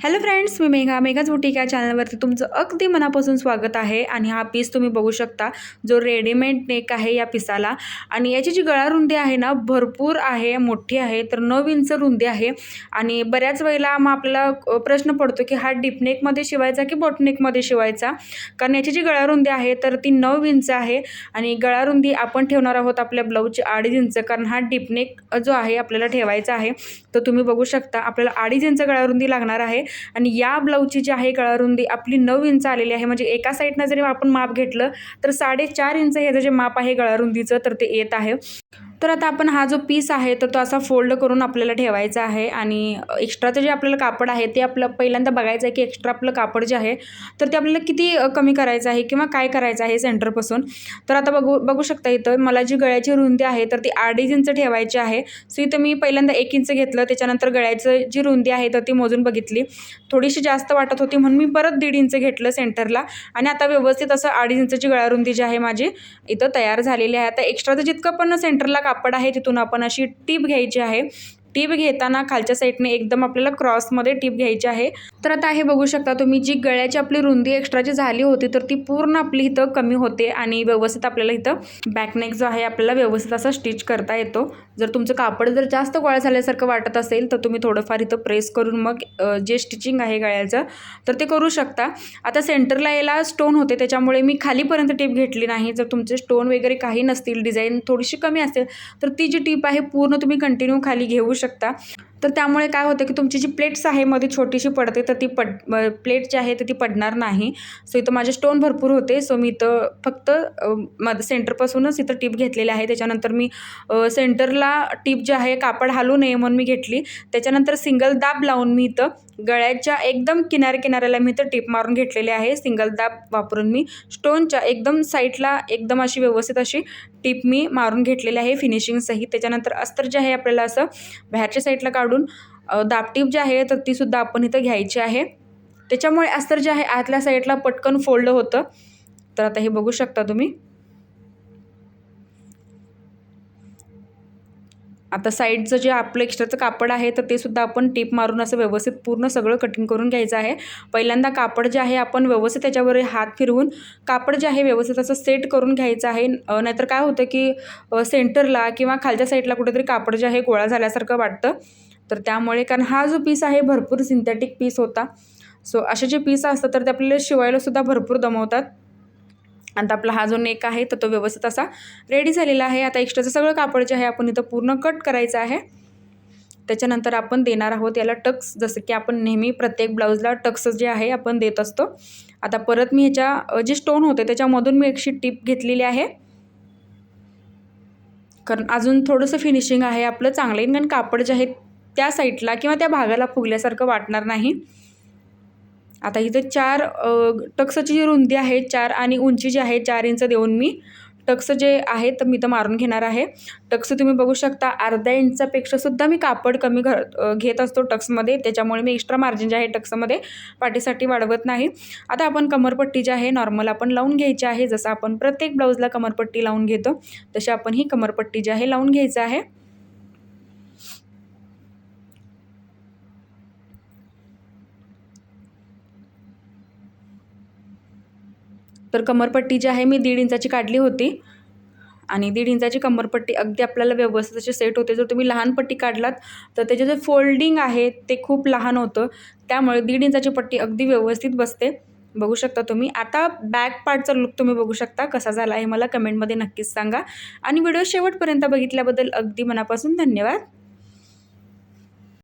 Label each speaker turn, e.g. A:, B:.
A: Hello friends मी Megha. मेघाच boutique या चॅनलवरती तुमचं अगदी मनापासून स्वागत आहे आणि हा पीस तुम्ही बघू शकता जो रेडीमेड नेक आहे या पिसाला आणि याची जी गळा रुंदी आहे ना भरपूर आहे मोठी आहे तर नऊ इंच रुंदी आहे. आणि बऱ्याच वेळेला मग आपल्याला प्रश्न पडतो की हा डीपनेकमध्ये शिवायचा की बोटनेकमध्ये शिवायचा? कारण याची जी गळा रुंदी आहे तर ती नऊ इंच आहे. आणि गळा रुंदी आपण ठेवणार आहोत आपल्या ब्लाऊजची अडीच इंच. कारण हा डीपनेक जो आहे आपल्याला ठेवायचा आहे. तर तुम्ही बघू शकता आपल्याला अडीच इंच गळा रुंदी लागणार आहे. आणि या ब्लाऊजची जी आहे गळारुंदी आपली नऊ इंच आलेली आहे. म्हणजे एका साईडनं जरी आपण माप घेतलं तर साडेचार इंच ह्याचं जे माप आहे गळारुंदीचं तर ते येत आहे. तर आता आपण हा जो पीस आहे तर तो असा फोल्ड करून आपल्याला ठेवायचा आहे आणि एक्स्ट्राचं जे आपल्याला कापड आहे ते आपलं पहिल्यांदा बघायचं आहे की एक्स्ट्रा आपलं कापड जे आहे तर ते आपल्याला किती कमी करायचं आहे किंवा काय करायचं आहे सेंटरपासून. तर आता बघू बघू शकता इथं मला जी गळ्याची रुंदी आहे तर ती अडीच इंच ठेवायची आहे. सो इथं मी पहिल्यांदा एक इंच घेतलं त्याच्यानंतर गळ्याचं जी रुंदी आहे तर ती मोजून बघितली. थोडीशी जास्त वाटत होती म्हणून मी परत दीड इंच घेतलं सेंटरला. आणि आता व्यवस्थित असं अडीच इंचची गळारुंदी जी आहे माझी इथं तयार झालेली आहे. आता एक्स्ट्राचं जितकं पण सेंटरला कापड आहे तिथून आपण अशी टीप घ्यायची आहे. टीप घेताना खालच्या साईडने एकदम आपल्याला क्रॉसमध्ये टीप घ्यायची आहे. तर आता हे बघू शकता तुम्ही जी गळ्याची आपली रुंदी एक्स्ट्राची झाली होती तर ती पूर्ण आपली इथं कमी होते आणि व्यवस्थित आपल्याला इथं बॅकनेक जो आहे आपल्याला व्यवस्थित असा स्टिच करता येतो. जर तुमचं कापड जर जास्त गोळा झाल्यासारखं वाटत असेल तर तुम्ही थोडंफार इथं प्रेस करून मग जे स्टिचिंग आहे गळ्याचं तर ते करू शकता. आता सेंटरला याला स्टोन होते त्याच्यामुळे मी खालीपर्यंत टीप घेतली नाही. जर तुमचे स्टोन वगैरे काही नसतील डिझाईन थोडीशी कमी असेल तर ती जी टीप आहे पूर्ण तुम्ही कंटिन्यू खाली घेऊ शकता. तर त्यामुळे काय होतं की तुमची जी प्लेट्स आहे मध्ये छोटीशी पडते तर ती पड प्लेट जी आहे तर ती पडणार नाही. सो इथं माझे स्टोन भरपूर होते. सो मी इथं फक्त माझं सेंटरपासूनच इथं टीप घेतलेली आहे. त्याच्यानंतर मी सेंटरला टीप जी आहे कापड हालू नये म्हणून मी घेतली. त्याच्यानंतर सिंगल दाब लावून मी इथं गळ्याच्या एकदम किनार किनाऱ्याला मी इथं टीप मारून घेतलेली आहे. सिंगल दाब वापरून मी स्टोनच्या एकदम साईडला एकदम अशी व्यवस्थित अशी टीप मी मारून घेतलेली आहे फिनिशिंगसहित त्याच्यानंतर अस्तर जे आहे आपल्याला असं बाहेरच्या साईडला काढून काढून दाबटीप जी आहे तर तीसुद्धा आपण इथं घ्यायची आहे. त्याच्यामुळे अस्तर जे आहे आतल्या साईडला पटकन फोल्ड होतं. तर आता हे बघू शकता तुम्ही. आता साईडचं जे आपलं एक्स्ट्राचं कापड आहे तर ते सुद्धा आपण टीप मारून असं व्यवस्थित पूर्ण सगळं कटिंग करून घ्यायचं आहे. पहिल्यांदा कापड जे आहे आपण व्यवस्थित त्याच्यावर हात फिरवून कापड जे आहे व्यवस्थित असं सेट करून घ्यायचं आहे. नाहीतर काय होतं की सेंटरला किंवा खालच्या साईडला कुठेतरी कापड जे आहे गोळा झाल्यासारखं वाटतं. तर त्यामुळे कारण हा जो पीस आहे भरपूर सिंथेटिक पीस होता. सो असे जे पीस असतात तर ते आपल्याला शिवायलासुद्धा भरपूर दमवतात. आता आपला हा जो नेक आहे तर तो व्यवस्थित असा रेडी झालेला आहे. आता एक्स्ट्राचं सगळं कापड जे आहे आपण इथं पूर्ण कट करायचं आहे. त्याच्यानंतर आपण देणार आहोत याला टक्स जसं की आपण नेहमी प्रत्येक ब्लाऊजला टक्स जे आहे आपण देत असतो. आता परत मी ह्याच्या जे स्टोन होते त्याच्यामधून मी एकशी टीप घेतलेली आहे. कारण अजून थोडंसं फिनिशिंग आहे आपलं चांगलं. कारण कापड जे आहे त्या साईडला किंवा त्या भागाला फुगल्यासारखं वाटणार नाही. आता इथं चार टक्सची जी रुंदी आहे चार आणि उंची जी आहे चार इंच देऊन मी टक्स जे आहे तर मी तर मारून घेणार आहे. टक्स तुम्ही बघू शकता अर्ध्या इंचापेक्षा सुद्धा मी कापड कमी घ घेत असतो टक्समध्ये. त्याच्यामुळे मी एक्स्ट्रा मार्जिन जे आहे टक्समध्ये पाठीसाठी वाढवत नाही. आता आपण कमरपट्टी जी आहे नॉर्मल आपण लावून घ्यायची आहे. जसं आपण प्रत्येक ब्लाऊजला कमरपट्टी लावून घेतो तशी आपण ही कमरपट्टी जी आहे लावून घ्यायचं आहे. तर कमरपट्टी जी आहे मी दीड इंचाची काढली होती. आणि दीड इंचाची कमरपट्टी अगदी आपल्याला व्यवस्थित अशी सेट होते. जर तुम्ही लहान पट्टी काढलात तर त्याचे जे फोल्डिंग आहे ते खूप लहान होतं. त्यामुळे दीड इंचाची पट्टी अगदी व्यवस्थित बसते. बघू शकता तुम्ही. आता बॅक पार्टचा लुक तुम्ही बघू शकता कसा झाला आहे मला कमेंटमध्ये नक्कीच सांगा. आणि व्हिडिओ शेवटपर्यंत बघितल्याबद्दल अगदी मनापासून धन्यवाद.